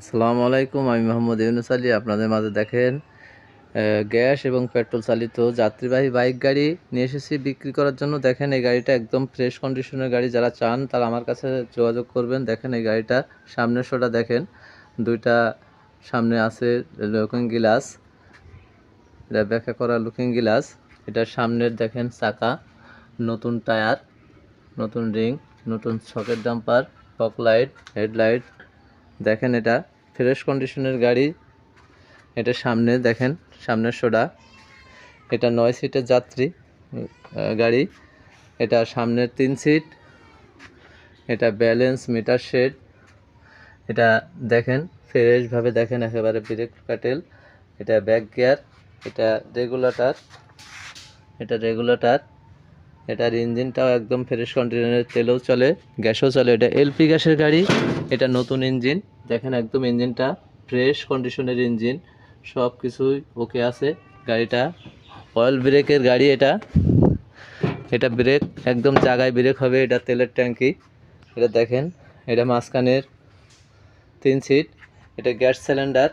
আসসালামু আলাইকুম, আমি মোহাম্মদ ইউনুস আলী। আপনাদের মাঝে দেখেন গ্যাস এবং পেট্রোল চালিত যাত্রীবাহী বাইক গাড়ি নিয়ে এসেছি বিক্রি করার জন্য। দেখেন, এই গাড়িটা একদম ফ্রেশ কন্ডিশনের গাড়ি। যারা চান, তারা আমার কাছে যোগাযোগ করবেন। দেখেন, এই গাড়িটা সামনের শোটা দেখেন, দুইটা সামনে আছে লুকিং গ্লাস এটা ব্যাখ্যা করা লুকিং গ্লাস এটা সামনের দেখেন চাকা, নতুন টায়ার, নতুন রিং, নতুন socket damper fork light headlight দেখেন এটা ফ্রেশ কন্ডিশনের গাড়ি। এটা সামনে দেখেন, সামনের সোডা। এটা নয় সিটের যাত্রী গাড়ি। এটা সামনের তিন সিট এটা ব্যালেন্স মিটার শেড এটা দেখেন ফ্রেশভাবে দেখেন, একেবারে ব্রেক কাটেল এটা ব্যাক গিয়ার এটা রেগুলেটর এটা রেগুলেটর এটার ইঞ্জিনটাও একদম ফ্রেশ কন্ডিশনের তেলেও চলে, গ্যাসও চলে। এটা এলপি গ্যাসের গাড়ি, এটা নতুন ইঞ্জিন। দেখেন একদম ইঞ্জিনটা ফ্রেশ কন্ডিশনের ইঞ্জিন। সব কিছুই ওকে আছে। গাড়িটা অয়েল ব্রেকের গাড়ি এটা। এটা ব্রেক একদম জায়গায় ব্রেক হবে এটা তেলের ট্যাঙ্কি। এটা দেখেন, এটা মাঝখানের তিন সিট এটা গ্যাস সিলিন্ডার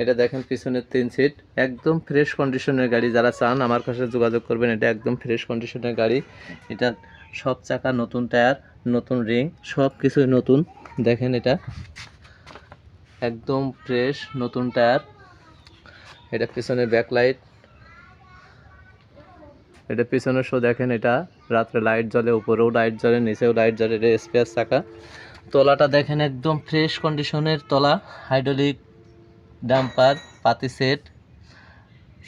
এটা দেখেন পিছনের তিন সিট একদম ফ্রেশ কন্ডিশনের গাড়ি। যারা চান, আমার কাছে যোগাযোগ করবেন, এটা একদম ফ্রেশ কন্ডিশনের গাড়ি। এটা সব চাকা, নতুন টায়ার নতুন রিং সব কিছুই নতুন। দেখেন এটা। একদম ফ্রেশ নতুন টায়ার এটা পিছনের ব্যাকলাইট এটা পিছনের শো দেখেন এটা। রাত্রে লাইট জ্বলে, উপরেও লাইট জ্বলে, নিচেও লাইট জ্বলে, এটা স্পেয়ার চাকা। তলাটা দেখেন একদম ফ্রেশ কন্ডিশনের তলা। হাইড্রোলিক ডাম্পার, পাতি সেট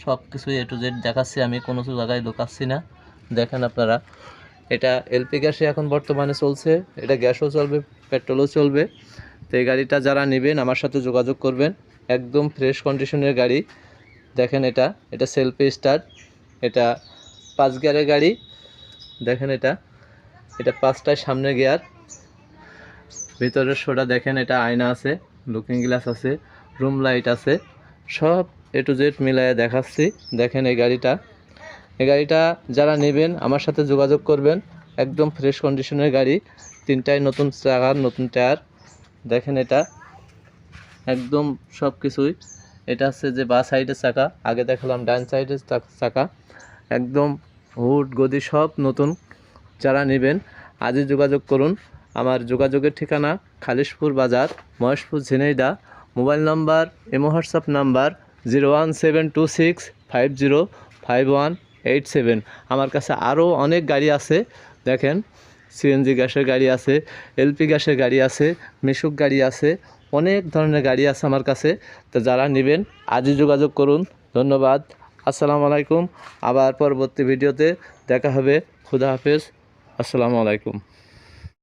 সব কিছু এ টু জেড দেখাচ্ছি, আমি কোনো জায়গায় ঢোকাচ্ছি না। দেখেন আপনারা, এটা এলপি গ্যাসে এখন বর্তমানে চলছে, এটা গ্যাসও চলবে, পেট্রোলও চলবে। তো এই গাড়িটা যারা নেবেন, আমার সাথে যোগাযোগ করবেন, একদম ফ্রেশ কন্ডিশনের গাড়ি। দেখেন এটা এটা সেলফি স্টার্ট এটা পাঁচ গিয়ারের গাড়ি। দেখেন এটা এটা পাঁচটায় সামনে গিয়ার। ভিতরের শোটা দেখেন, এটা আয়না আছে লুকিং গ্লাস আছে। রুম লাইট আছে। সব এ টু জেড মিলায়ে দেখাচ্ছি। দেখেন এই গাড়িটা। এই গাড়িটা যারা নেবেন, আমার সাথে যোগাযোগ করবেন। একদম ফ্রেশ কন্ডিশনের গাড়ি। তিনটায় নতুন চাকা নতুন টায়ার দেখেন এটা। একদম সব কিছুই এটা হচ্ছে যে বা সাইডের চাকা। আগে দেখালাম ডান সাইডের চাকা। একদম হুড গদি সব নতুন যারা নেবেন, আজই যোগাযোগ করুন। আমার যোগাযোগের ঠিকানা Khalishpur Bazar, Maheshpur, Jhenaidah. Mobile number imo WhatsApp number, zero one seven two six five zero five one eight seven. আমার কাছে আরও অনেক গাড়ি আছে, দেখেন, সিএনজি গ্যাসের গাড়ি আছে, এলপি গ্যাসের গাড়ি আছে, মিশুক গাড়ি আছে, অনেক ধরনের গাড়ি আছে আমার কাছে। তো যারা নেবেন, আজই যোগাযোগ করুন। ধন্যবাদ। আসসালামু আলাইকুম। আবার পরবর্তী ভিডিওতে দেখা হবে। খুদা হাফেজ। আসসালামু আলাইকুম।